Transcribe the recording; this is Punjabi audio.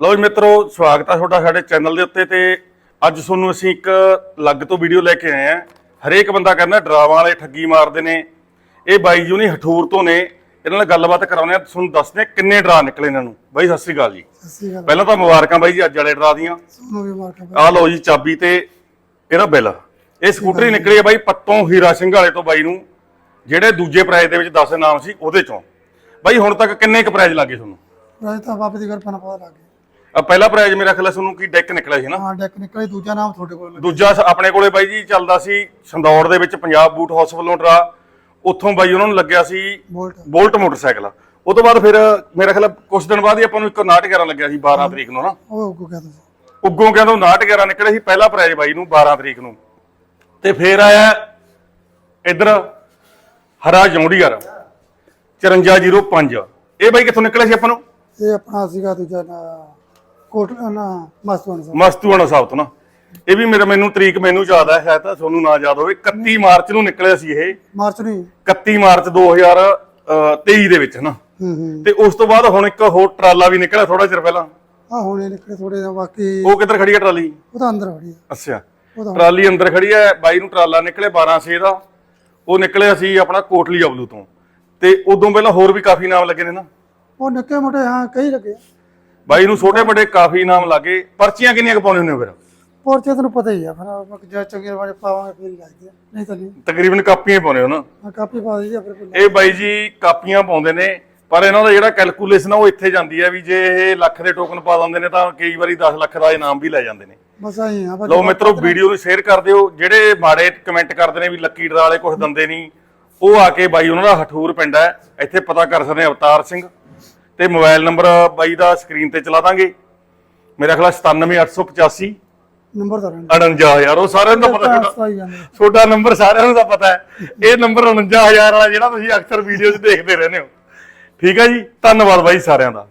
ਲਓ ਜੀ ਮਿੱਤਰੋ ਸਵਾਗਤ ਹੈ ਤੁਹਾਡਾ ਸਾਡੇ ਚੈਨਲ ਦੇ ਉੱਤੇ ਤੇ ਅੱਜ ਤੁਹਾਨੂੰ ਅਸੀਂ ਇੱਕ ਲੱਗ ਤੋਂ ਵੀਡੀਓ ਲੈ ਕੇ ਆਏ ਆ। ਹਰੇਕ ਬੰਦਾ ਕਹਿੰਦਾ ਡਰਾਵਾਂ ਵਾਲੇ ਠੱਗੀ ਮਾਰਦੇ ਨੇ। ਇਹ ਬਾਈ ਜੀ ਨੇ ਹਠੂਰ ਤੋਂ ਨੇ। ਇਹਨਾਂ ਨਾਲ ਗੱਲਬਾਤ ਕਰਾਉਂਦੇ ਆ। ਤੁਹਾਨੂੰ ਦੱਸਦੇ ਆ ਕਿੰਨੇ ਡਰਾ ਨਿਕਲੇ ਇਹਨਾਂ ਨੂੰ। ਬਾਈ ਸਤਿ ਸ੍ਰੀ ਅਕਾਲ ਜੀ। ਸਤਿ ਸ਼੍ਰੀ ਅਕਾਲ। ਪਹਿਲਾਂ ਤਾਂ ਮੁਬਾਰਕਾਂ ਬਾਈ ਜੀ ਅੱਜ ਵਾਲੇ ਡਰਾ ਦੀਆਂ। ਸੋਨੂੰ ਵੀ ਮਾਰਕਾ ਆਹ ਲਓ ਜੀ ਚਾਬੀ ਤੇ ਇਹਦਾ ਬਿੱਲ। ਇਹ ਸਕੂਟਰੀ ਨਿਕਲੀ ਹੈ ਬਾਈ ਪੱਤੋਂ ਹੀਰਾ ਸਿੰਘ ਵਾਲੇ ਤੋਂ ਬਾਈ ਨੂੰ। ਜਿਹੜੇ ਦੂਜੇ ਪ੍ਰਾਈਜ਼ ਦੇ ਵਿੱਚ 10 ਨਾਮ ਸੀ ਉਹਦੇ ਚੋਂ। ਬਾਈ ਹੁਣ ਤੱਕ ਕਿੰਨੇ ਕੁ ਪ੍ਰਾਈਜ਼ ਲੱਗੇ ਤੁਹਾਨੂੰ? ਰਾਜ ਤਾਂ ਬਾਬੇ ਦੀ ਕਿਰਪਾ ਨਾਲ ਪਤਾ ਲੱਗ ਗਿਆ। ਆ ਪਹਿਲਾ ਪ੍ਰਾਈਜ਼ ਮੇਰਾ ਖਿਆਲ ਤੁਹਾਨੂੰ ਕੀ ਡੈਕ ਨਿਕਲਿਆ ਸੀ ਨਾ? ਹਾਂ ਡੈਕ ਨਿਕਲੇ ਦੂਜਾ ਨਾਮ ਤੁਹਾਡੇ ਕੋਲ ਦੂਜਾ ਸ- ਆਪਣੇ ਕੋਲੇ ਬਾਈ ਜੀ ਚੱਲਦਾ ਸੀ ਸੰਦੌੜ ਦੇ ਵਿੱਚ ਪੰਜਾਬ ਬੂਟ ਹਾਊਸ ਵੱਲੋਂ ਡਰਾ। ਉੱਥੋਂ ਬਾਈ ਉਹਨਾਂ ਨੂੰ ਲੱਗਿਆ ਸੀ ਬੋਲਟ। Bolt motorcycle. ਉਹ ਤੋਂ ਬਾਅਦ ਫਿਰ ਮੇਰਾ ਖਿਆਲ ਕੁਝ ਦਿਨ ਬਾਅਦ ਹੀ ਆਪਾਂ ਨੂੰ ਇੱਕ 911 ਲੱਗਿਆ ਸੀ 12 ਤਰੀਕ ਨੂੰ ਨਾ। ਉਹ ਕੋ ਕਹਿੰਦਾ ਸੀ। ਉੱਗੋਂ ਕਹਿੰਦਾ 911 ਨਿਕਲੇ ਸੀ ਪਹਿਲਾ ਪ੍ਰਾਈਜ਼ ਬਾਈ ਨੂੰ 12 ਤਰੀਕ ਨੂੰ। ਤੇ ਫੇਰ ਆਇਆ ਇਧਰ ਹਰਾ ਜੌਂਡੀਗਰ 5405 ਇਹ ਬਾਈ ਕਿੱਥੋਂ ਨਿਕਲਿਆ ਸੀ ਆਪਾਂ ਨੂੰ? ਇਹ ਆਪਣਾ ਸੀਗਾ ਦੂਜਾ ਨਾ ਕੋਟ ਨਾ ਸਾਹਿਬ ਮਸਤੂਆਣਾ ਸਾਹਿਬ ਤੋਂ ਨਾ। ਇਹ ਵੀ ਮੇਰਾ ਮੈਨੂੰ ਤਰੀਕ ਮੈਨੂੰ ਯਾਦ ਹੈ ਸ਼ਾਇਦ ਤਾਂ ਤੁਹਾਨੂੰ ਨਾ ਯਾਦ ਹੋਵੇ। 31 ਮਾਰਚ ਨੂੰ ਨਿਕਲਿਆ ਸੀ ਇਹ। ਮਾਰਚ ਨਹੀਂ 31 ਮਾਰਚ 2023 ਦੇ ਵਿੱਚ ਨਾ। ਹੂੰ ਹੂੰ। ਤੇ ਉਸ ਤੋਂ ਬਾਅਦ ਹੁਣ ਇੱਕ ਹੋਰ ਟਰਾਲਾ ਵੀ ਨਿਕਲਿਆ ਥੋੜਾ ਚਿਰ ਪਹਿਲਾਂ। ਆ ਹੁਣੇ ਨਿਕਲੇ ਥੋੜੇ ਜਿਹਾ ਬਾਕੀ ਉਹ ਕਿੱਧਰ ਖੜੀ ਹੈ ਟਰਾਲੀ? ਉਹ ਤਾਂ ਅੰਦਰ ਵੜੀ ਅੱਛਾ। ਉਹ ਤਾਂ ਟਰਾਲੀ ਅੰਦਰ ਖੜੀ ਹੈ ਬਾਈ ਨੂੰ ਟਰਾਲਾ ਨਿਕਲੇ 12 ਛੇ ਦਾ। ਉਹ ਨਿਕਲਿਆ ਸੀ ਆਪਣਾ ਕੋਟਲੀ ਅਬਲੂ ਤੋਂ। ਤੇ ਉਦੋਂ ਪਹਿਲਾਂ ਹੋਰ ਵੀ ਕਾਫੀ ਨਾਮ ਲੱਗੇ ਨੇ ਨਾ। ਉਹ ਨਿੱਕੇ ਮੋਟੇ ਹਾਂ ਕਈ ਲੱਗੇ ਬਾਈ ਨੂੰ ਛੋਟੇ ਵੱਡੇ ਕਾਫੀ ਨਾਮ ਲੱਗੇ। ਪਰਚੀਆਂ ਕਿੰਨੀਆਂ ਪਾਉਣੇ ਹੁੰਦੇ ਹੋ ਫਿਰ? ਪੋਰਚੇ ਤੈਨੂੰ ਪਤਾ ਹੀ ਆ ਫਿਰ ਜੇ ਚੰਗੇ ਵਾਲੇ ਪਾਵਾਂਗੇ ਫਿਰ ਹੀ ਲੱਗਦੇ ਆ। ਨਹੀਂ ਤਾਂ ਨਹੀਂ। ਤਕਰੀਬਨ ਕਾਪੀਆਂ ਪਾਉਣੇ ਹੋ ਨਾ? ਆ ਕਾਪੀ ਪਾ ਆਪਣੇ ਕੋਲ ਇਹ ਬਾਈ ਜੀ ਕਾਪੀਆਂ ਪਾਉਂਦੇ ਨੇ ਪਰ ਇਹਨਾਂ ਦਾ ਜਿਹੜਾ ਕੈਲਕੂਲੇਸ਼ਨ ਆ ਉਹ ਇੱਥੇ ਜਾਂਦੀ ਹੈ ਵੀ ਜੇ ਇਹ ਲੱਖ ਦੇ ਟੋਕਨ ਪਾ ਦਿੰਦੇ ਨੇ ਤਾਂ ਕਈ ਵਾਰੀ 10 ਲੱਖ ਦਾ ਇਨਾਮ ਵੀ ਲੈ ਜਾਂਦੇ ਨੇ। ਬਸ ਆਈ ਆ ਲਓ ਮਿੱਤਰੋ ਵੀਡੀਓ ਨੂੰ ਸ਼ੇਅਰ ਕਰ ਦਿਓ। ਜਿਹੜੇ ਮਾੜੇ ਕਮੈਂਟ ਕਰਦੇ ਨੇ ਵੀ ਲੱਕੀ ਡਰਾ ਵਾਲੇ ਕੁਝ ਦਿੰਦੇ ਨਹੀਂ ਉਹ ਆ ਕੇ ਬਾਈ ਉਹਨਾਂ ਦਾ ਹਠੂਰ ਪਿੰਡ ਹੈ ਇੱਥੇ ਪਤਾ ਕਰ ਸਕਦੇ ਆ ਅਵਤਾਰ ਸਿੰਘ। ਤੇ ਮੋਬਾਈਲ ਨੰਬਰ ਬਾਈ ਦਾ ਸਕਰੀਨ ਤੇ ਚਲਾ ਦਾਂਗੇ। ਮੇਰਾ ਖਿਆਲ 97885 ਨੰਬਰ ਰਹਿੰਦਾ। 49000 ਉਹ ਸਾਰਿਆਂ ਨੂੰ ਪਤਾ ਤੁਹਾਡਾ। ਤੁਹਾਡਾ ਨੰਬਰ ਸਾਰਿਆਂ ਨੂੰ ਤਾਂ ਪਤਾ ਹੈ। ਇਹ ਨੰਬਰ 49000 ਵਾਲਾ ਜਿਹੜਾ ਤੁਸੀਂ ਅਕਸਰ ਵੀਡੀਓ 'ਚ ਦੇਖਦੇ ਰਹਿੰਦੇ ਹੋ। ਠੀਕ ਹੈ ਜੀ ਧੰਨਵਾਦ ਬਾਈ ਸਾਰਿਆਂ ਦਾ।